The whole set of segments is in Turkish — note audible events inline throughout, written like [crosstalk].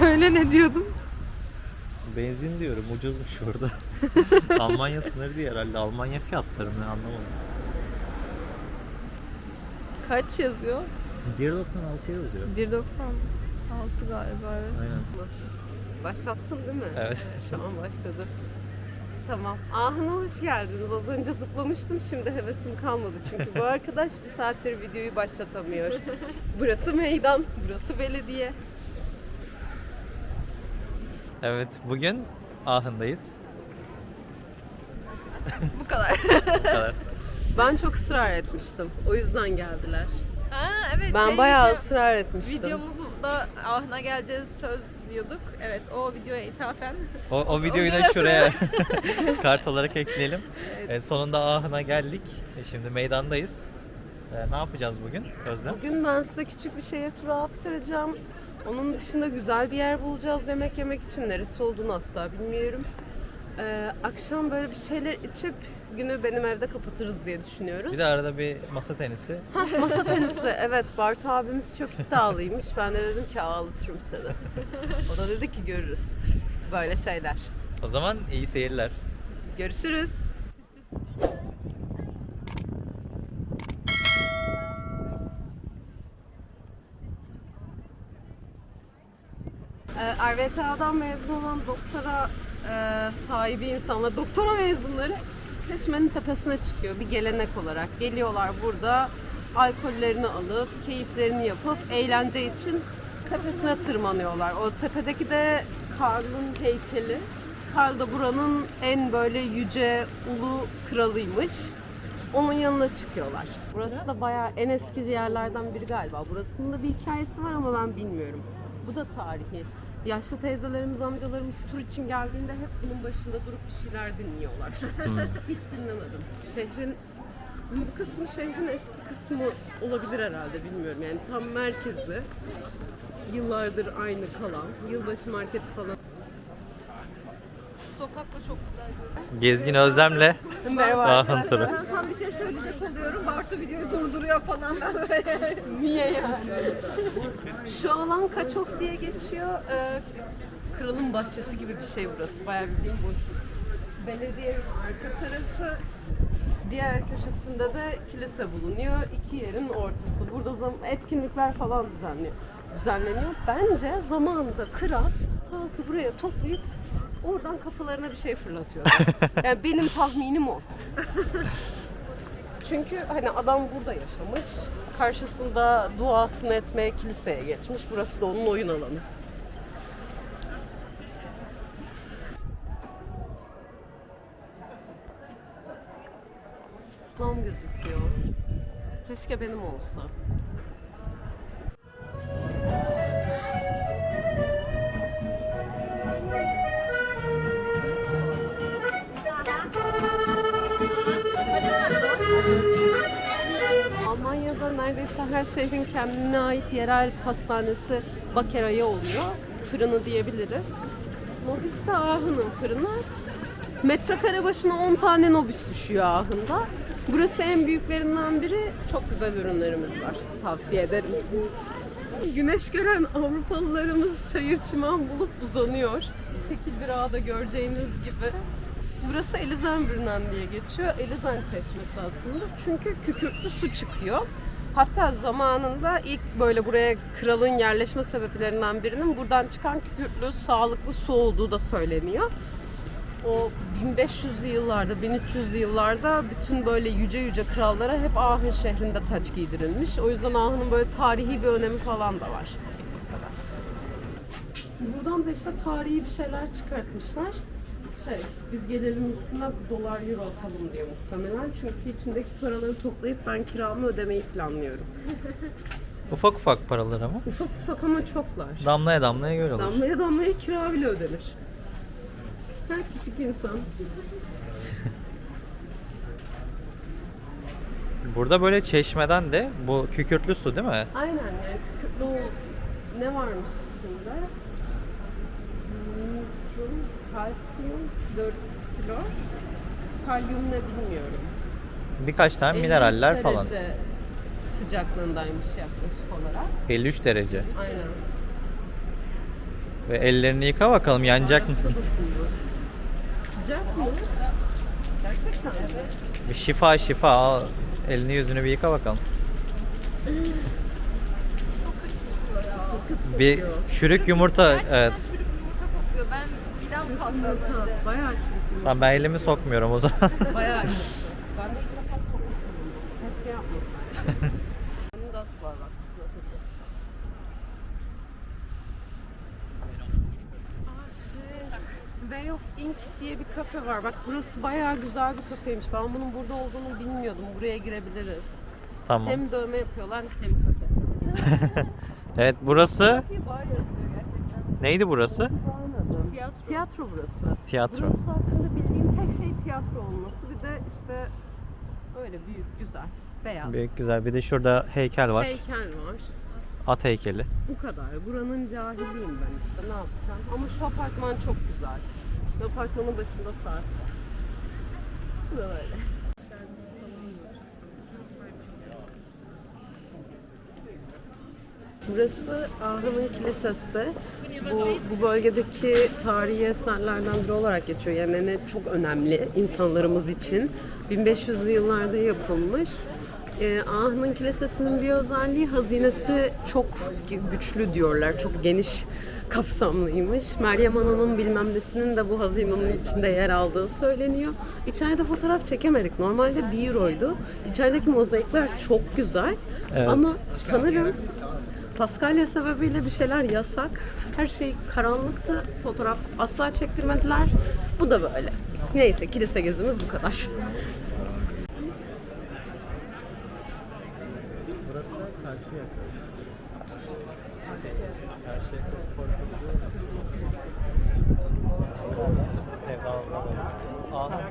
[laughs] Söyle ne diyordun? Benzin diyorum ucuzmuş burada. [laughs] Almanya sınırı diye herhalde. Almanya fiyatları mı anlamadım. Kaç yazıyor? 1.96 yazıyor. 1.96 galiba evet. Aynen. Başlattın değil mi? Evet. Şu an başladı. Tamam. Ahına hoş geldiniz. Az önce zıplamıştım. Şimdi hevesim kalmadı. Çünkü bu [laughs] arkadaş bir saattir videoyu başlatamıyor. Burası meydan. Burası belediye. Evet bugün Ahın'dayız. Bu kadar. [laughs] Bu kadar. Ben çok ısrar etmiştim. O yüzden geldiler. ha evet. Ben şey, bayağı video- ısrar etmiştim. Videomuzu da Ahına geleceğiz söz diyorduk. Evet o videoya ithafen. O, o videoyu da şuraya [laughs] [laughs] kart olarak ekleyelim. Evet, sonunda Ahın'a geldik. E, Şimdi meydandayız. E, ne yapacağız bugün Özlem? Bugün ben size küçük bir şehir turu attıracağım. Onun dışında güzel bir yer bulacağız yemek yemek için. Neresi olduğunu asla bilmiyorum. Ee, akşam böyle bir şeyler içip günü benim evde kapatırız diye düşünüyoruz. Bir de arada bir masa tenisi. [laughs] Hah, masa tenisi. Evet Bartu abimiz çok iddialıymış. Ben de dedim ki ağlatırım seni. O da dedi ki görürüz. Böyle şeyler. O zaman iyi seyirler. Görüşürüz. Ee, RVTA'dan mezun olan doktora e, sahibi insanlar, doktora mezunları Çeşmenin tepesine çıkıyor bir gelenek olarak. Geliyorlar burada alkollerini alıp, keyiflerini yapıp eğlence için tepesine tırmanıyorlar. O tepedeki de Karl'ın heykeli. Karl da buranın en böyle yüce ulu kralıymış. Onun yanına çıkıyorlar. Burası da bayağı en eski yerlerden biri galiba. Burasının da bir hikayesi var ama ben bilmiyorum. Bu da tarihi. Yaşlı teyzelerimiz, amcalarımız tur için geldiğinde hep bunun başında durup bir şeyler dinliyorlar. [laughs] Hiç dinlemedim. Şehrin bu kısmı şehrin eski kısmı olabilir herhalde bilmiyorum. Yani tam merkezi. Yıllardır aynı kalan. Yılbaşı marketi falan. Sokak da çok güzel görünüyor. Gezgin Özlem'le Merhaba turu. Ben tam bir şey söyleyecek oluyorum. Bartu videoyu durduruyor falan. Ben böyle [laughs] Niye yani? Şu alan Kaçof diye geçiyor. Ee, kralın bahçesi gibi bir şey burası. Bayağı bildiğin boş. Belediyenin arka tarafı diğer köşesinde de kilise bulunuyor. İki yerin ortası. Burada zam- etkinlikler falan düzenliyor. düzenleniyor. Bence zamanında kral halkı buraya toplayıp oradan kafalarına bir şey fırlatıyor. [laughs] Yani benim tahminim o. Çünkü hani adam burada yaşamış. Karşısında duasını etmeye kiliseye geçmiş. Burası da onun oyun alanı. Nam gözüküyor. Keşke benim olsa. Almanya'da neredeyse her şehrin kendine ait yerel pastanesi Bakeraya oluyor. Fırını diyebiliriz. Nobis de Aahı'nın fırını. Metrekare başına 10 tane Nobis düşüyor Aahı'nda. Burası en büyüklerinden biri. Çok güzel ürünlerimiz var. Tavsiye ederim. Güneş gören Avrupalılarımız çayır çimen bulup uzanıyor. Şekil bir ağda göreceğiniz gibi. Burası Elizenbrunnen diye geçiyor. Elizen çeşmesi aslında. Çünkü kükürtlü su çıkıyor. Hatta zamanında ilk böyle buraya kralın yerleşme sebeplerinden birinin buradan çıkan kükürtlü sağlıklı su olduğu da söyleniyor. O 1500'lü yıllarda, 1300'lü yıllarda bütün böyle yüce yüce krallara hep Ahın şehrinde taç giydirilmiş. O yüzden Ahın'ın böyle tarihi bir önemi falan da var. Buradan da işte tarihi bir şeyler çıkartmışlar. Şey, biz gelelim üstüne dolar euro atalım diye muhtemelen. Çünkü içindeki paraları toplayıp ben kiramı ödemeyi planlıyorum. [laughs] ufak ufak paralar ama. Ufak ufak ama çoklar. Damlaya damlaya göl olur. Damlaya damlaya kira bile ödenir. Her küçük insan. [laughs] Burada böyle çeşmeden de bu kükürtlü su değil mi? Aynen yani kükürtlü o- ne varmış içinde? Nitrum, kalsiyum, 4 kilo. Kalyum ne bilmiyorum. Birkaç tane 53 mineraller falan. derece sıcaklığındaymış yaklaşık olarak. 53 derece. Aynen. Ve ellerini yıka bakalım yanacak mısın? Sıcak mı? Gerçekten. Bir şifa şifa al. Elini yüzünü bir yıka bakalım. Bir çürük yumurta Gerçekten evet. çürük yumurta kokuyor. Ben midem kalktı az önce. Bayağı çürük. Tamam ben elimi sokmuyorum o zaman. [laughs] Bayağı çürük. Ben de ilk defa sokmuşum. Keşke yapmasaydım. Bunun da var bak. Şey, Way of Ink diye bir kafe var. Bak burası bayağı güzel bir kafeymiş. Ben bunun burada olduğunu bilmiyordum. Buraya girebiliriz. tamam. Hem dövme yapıyorlar hem kafe. [laughs] Evet burası Bir bar yazıyor gerçekten. neydi burası? Tiyatro. Burası. Tiyatro. Burası hakkında bildiğim tek şey tiyatro olması. Bir de işte öyle büyük, güzel, beyaz. Büyük güzel. Bir de şurada heykel var. Heykel var. At heykeli. Bu kadar. Buranın cahiliyim ben işte. Ne yapacağım? Ama şu apartman çok güzel. Şu apartmanın başında saat var. Bu da böyle. Burası Ahım'ın Kilisesi. Bu, bu bölgedeki tarihi eserlerden biri olarak geçiyor. Yani ne çok önemli insanlarımız için. 1500'lü yıllarda yapılmış. Ee, Ahım'ın Kilisesi'nin bir özelliği hazinesi çok güçlü diyorlar. Çok geniş kapsamlıymış. Meryem Ana'nın bilmem nesinin de bu hazinenin içinde yer aldığı söyleniyor. İçeride fotoğraf çekemedik. Normalde 1 euroydu. İçerideki mozaikler çok güzel. Evet. Ama sanırım Paskalya sebebiyle bir şeyler yasak. Her şey karanlıktı. Fotoğraf asla çektirmediler. Bu da böyle. Neyse kilise gezimiz bu kadar.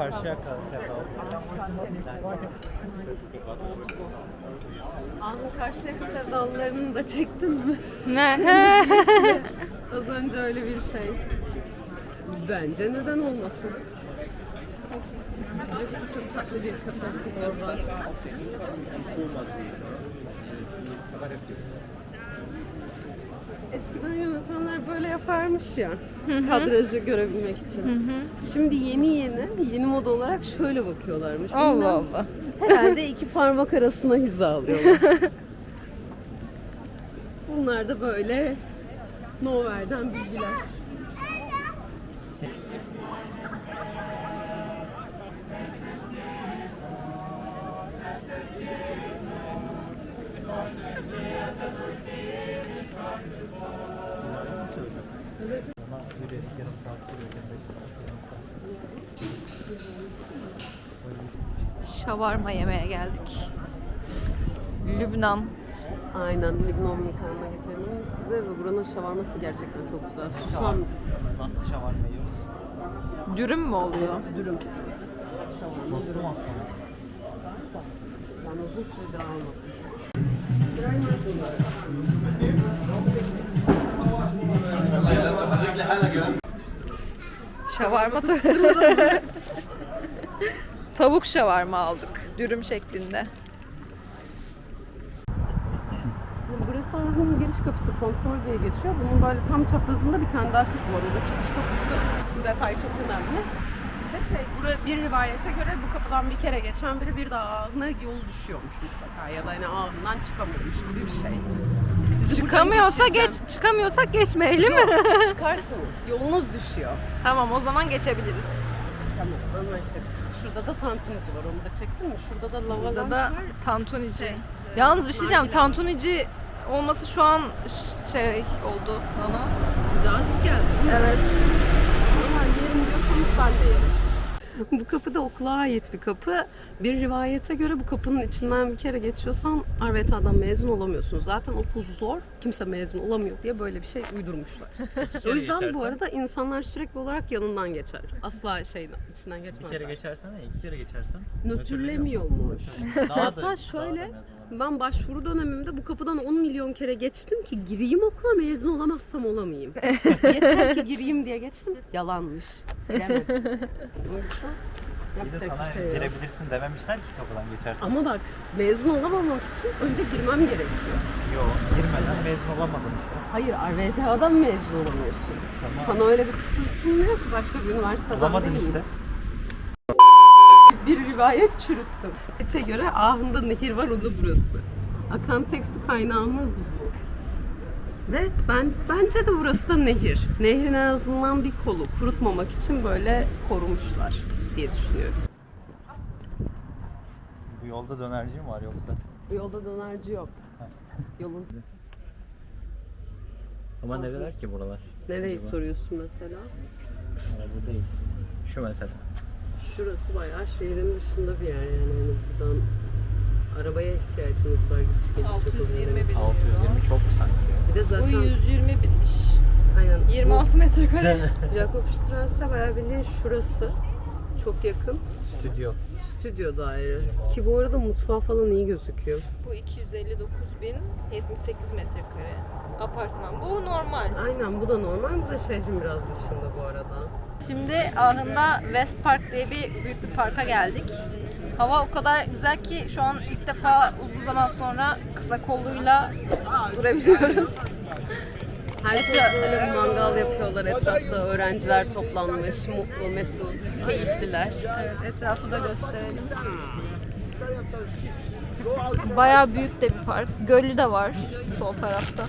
Karşıya Ahmet Karşıyaka sevdalılarını da çektin mi? Ne? [laughs] Az önce öyle bir şey. Bence neden olmasın? Burası çok tatlı bir kafe. Orada. Eskiden yönetmenler böyle yaparmış ya. Kadrajı görebilmek için. Şimdi yeni yeni, yeni moda olarak şöyle bakıyorlarmış. Allah Bilmem, Allah. [laughs] Herhalde iki parmak arasına hizalıyorlar. [laughs] Bunlar da böyle Nover'den bilgiler. Şavarma yemeye geldik. Lübnan. Aynen Libnon makarna getirelim size ve buranın şavarması gerçekten çok güzel. Susam Nasıl şavarma yiyoruz? Dürüm mü oluyor? dürüm. Şavarma Soslu dürüm. mu aslında? Ben uzun süredir almadım. Şavarma [laughs] Tavuk şavarma aldık. Dürüm şeklinde. Burası Ahmet'in giriş kapısı kontrol diye geçiyor. Bunun böyle tam çaprazında bir tane daha kapı var. O da çıkış kapısı. Bu detay çok önemli. Ve şey, bura bir rivayete göre bu kapıdan bir kere geçen biri bir daha ahına yol düşüyormuş mutlaka. Ya da hani ahından çıkamıyormuş gibi bir şey. Çıkamıyorsa geç, çıkamıyorsak geçmeyelim mi? [laughs] Çıkarsınız. Yolunuz düşüyor. tamam o zaman geçebiliriz. Tamam anlaştık. Şurada da tantunici var. Onu da çektin mi? Şurada da lava Burada lunch da var. tantunici. Şey, Yalnız bir şey diyeceğim. nargile. Tantunici olması şu an ş- şey oldu bana. Cazip geldi. Evet. Normal yerim diyorsanız ben de yerim. [laughs] Bu kapı da okula ait bir kapı. Bir rivayete göre bu kapının içinden bir kere geçiyorsan Arveta'dan mezun olamıyorsun. Zaten okul zor, kimse mezun olamıyor diye böyle bir şey uydurmuşlar. [laughs] o yüzden bu geçersen? arada insanlar sürekli olarak yanından geçer. Asla şeyden içinden Bir geçmezler. kere geçersen ya, iki kere geçersen. Nötrlemiyormuş. Da- [laughs] Hatta daha şöyle. Ben başvuru dönemimde bu kapıdan 10 milyon kere geçtim ki gireyim okula mezun olamazsam olamayayım. [laughs] Yeter ki gireyim diye geçtim. Yalanmış. Giremedim. O yüzden Bir de Yapacak sana bir şey yok. girebilirsin dememişler ki kapıdan geçersin. Ama bak mezun olamamak için önce girmem gerekiyor. Yok girmeden mezun olamadın işte. Hayır RVTA'dan mezun olamıyorsun. Tamam. Sana öyle bir kısmı sunmuyor ki başka bir üniversiteden Olamadın değil. işte. Rivayet çürüttüm. Ete göre Ahın'da nehir var o da burası. Akan tek su kaynağımız bu. Ve ben bence de burası da nehir. Nehrin en azından bir kolu kurutmamak için böyle korumuşlar diye düşünüyorum. Bu yolda dönerci mi var yoksa? Yolda dönerci yok. Yolun Ama nereler ki buralar? nereyi Acaba? soruyorsun mesela? Ha, bu değil. Şu mesela. Şurası bayağı şehrin dışında bir yer yani. yani buradan arabaya ihtiyacımız var gidiş geliş 620 yapabilmek bin. için. 620 çok sanki. Bir de Bu zaten 120 binmiş. aynen, bu 26 metrekare. [laughs] Jakobstrasse bayağı bildiğin şurası. Çok yakın. Stüdyo. Stüdyo daire. Ki bu arada mutfağı falan iyi gözüküyor. Bu 259 bin 78 metrekare. Apartman. Bu normal. Aynen bu da normal. Bu da şehrin biraz dışında bu arada. Şimdi Ahın'da West Park diye bir büyük bir parka geldik. Hava o kadar güzel ki şu an ilk defa uzun zaman sonra kısa kolluyla durabiliyoruz. Herkes böyle bir mangal yapıyorlar etrafta. Öğrenciler toplanmış. Mutlu, mesut, keyifliler. Evet, etrafı da gösterelim. Bayağı büyük de bir park. Gölü de var sol tarafta.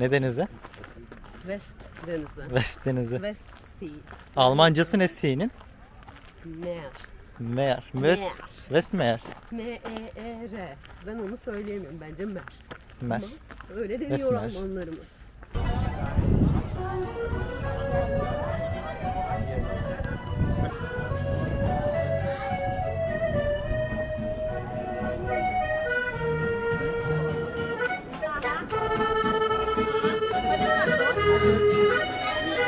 Ne denizi? West denizi. West denizi. West Sea. Almancası ne Sea'nin? Meer. Mer. West, Mer. West Mer. M-E-E-R. Ben onu söyleyemiyorum. Bence Mer. Mer. Ama öyle deniyor West Mer. Almanlarımız.